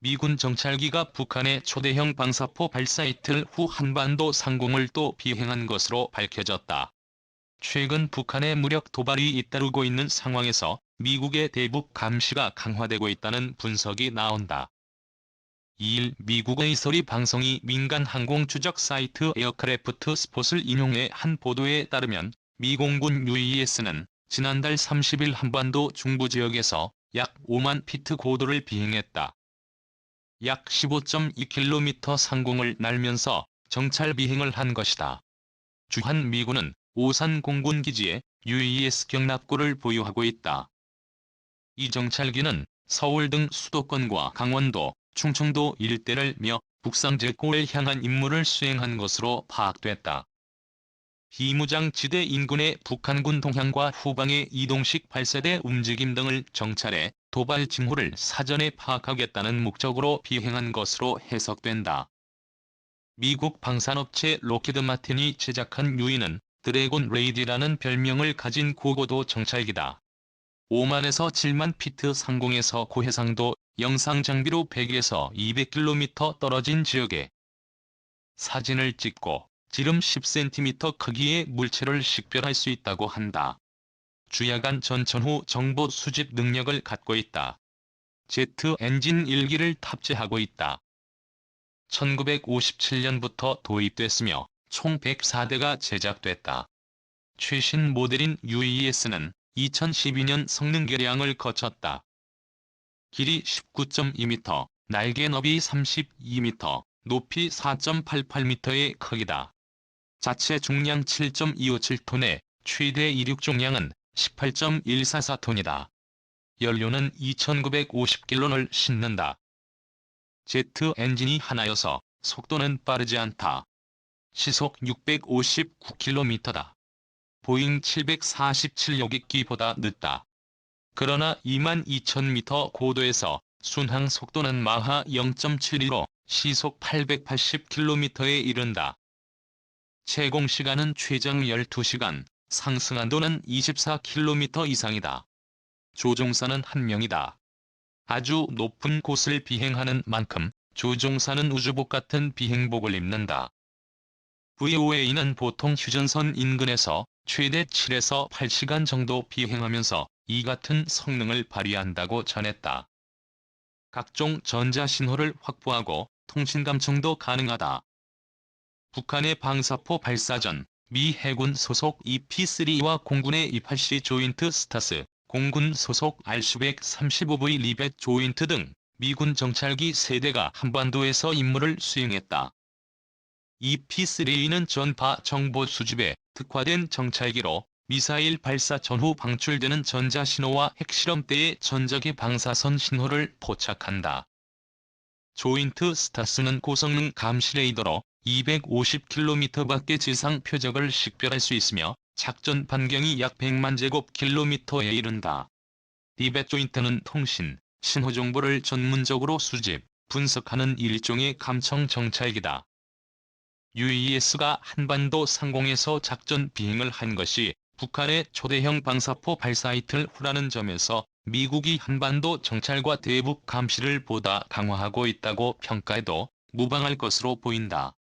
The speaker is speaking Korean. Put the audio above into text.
미군 정찰기가 북한의 초대형 방사포 발사 이틀 후 한반도 상공을 또 비행한 것으로 밝혀졌다. 최근 북한의 무력 도발이 잇따르고 있는 상황에서 미국의 대북 감시가 강화되고 있다는 분석이 나온다. 2일 미국의 소리 방송이 민간 항공 추적 사이트 에어크래프트 스폿을 인용해 한 보도에 따르면 미공군 UES는 지난달 30일 한반도 중부 지역에서 약 5만 피트 고도를 비행했다. 약 15.2km 상공을 날면서 정찰 비행을 한 것이다. 주한 미군은 오산 공군 기지에 UES 경납고를 보유하고 있다. 이 정찰기는 서울 등 수도권과 강원도, 충청도 일대를 며 북상제고를 향한 임무를 수행한 것으로 파악됐다. 비무장지대 인근의 북한군 동향과 후방의 이동식 발사대 움직임 등을 정찰해 도발 징후를 사전에 파악하겠다는 목적으로 비행한 것으로 해석된다. 미국 방산업체 로키드 마틴이 제작한 유인은 드래곤 레이디라는 별명을 가진 고고도 정찰기다. 5만에서 7만 피트 상공에서 고해상도 영상 장비로 100에서 200km 떨어진 지역에 사진을 찍고 지름 10cm 크기의 물체를 식별할 수 있다고 한다. 주야간 전천 후 정보 수집 능력을 갖고 있다. 제트 엔진 1기를 탑재하고 있다. 1957년부터 도입됐으며 총 104대가 제작됐다. 최신 모델인 UES는 2012년 성능 개량을 거쳤다. 길이 19.2m, 날개 너비 32m, 높이 4.88m의 크기다. 자체 중량 7.257톤에 최대 이륙 중량은 18.144톤이다. 연료는 2950킬로를 싣는다. 제트 엔진이 하나여서 속도는 빠르지 않다. 시속 659km다. 보잉 747여객기보다 늦다. 그러나 22,000m 고도에서 순항 속도는 마하 0.72로 시속 880km에 이른다. 채공 시간은 최장 12시간, 상승한도는 24km 이상이다. 조종사는 한 명이다. 아주 높은 곳을 비행하는 만큼 조종사는 우주복 같은 비행복을 입는다. VOA는 보통 휴전선 인근에서 최대 7에서 8시간 정도 비행하면서 이 같은 성능을 발휘한다고 전했다. 각종 전자신호를 확보하고 통신 감청도 가능하다. 북한의 방사포 발사 전 미 해군 소속 EP-3와 공군의 E-8C 조인트 스타스, 공군 소속 R-135V 리벳 조인트 등 미군 정찰기 세대가 한반도에서 임무를 수행했다. EP-3는 전파 정보 수집에 특화된 정찰기로 미사일 발사 전후 방출되는 전자신호와 핵실험 때의 전적의 방사선 신호를 포착한다. 조인트 스타스는 고성능 감시 레이더로 250km 밖의 지상 표적을 식별할 수 있으며 작전 반경이 약 100만 제곱킬로미터에 이른다. 리벳 조인트는 통신, 신호 정보를 전문적으로 수집, 분석하는 일종의 감청 정찰기다. UES가 한반도 상공에서 작전 비행을 한 것이 북한의 초대형 방사포 발사 이틀 후라는 점에서 미국이 한반도 정찰과 대북 감시를 보다 강화하고 있다고 평가해도 무방할 것으로 보인다.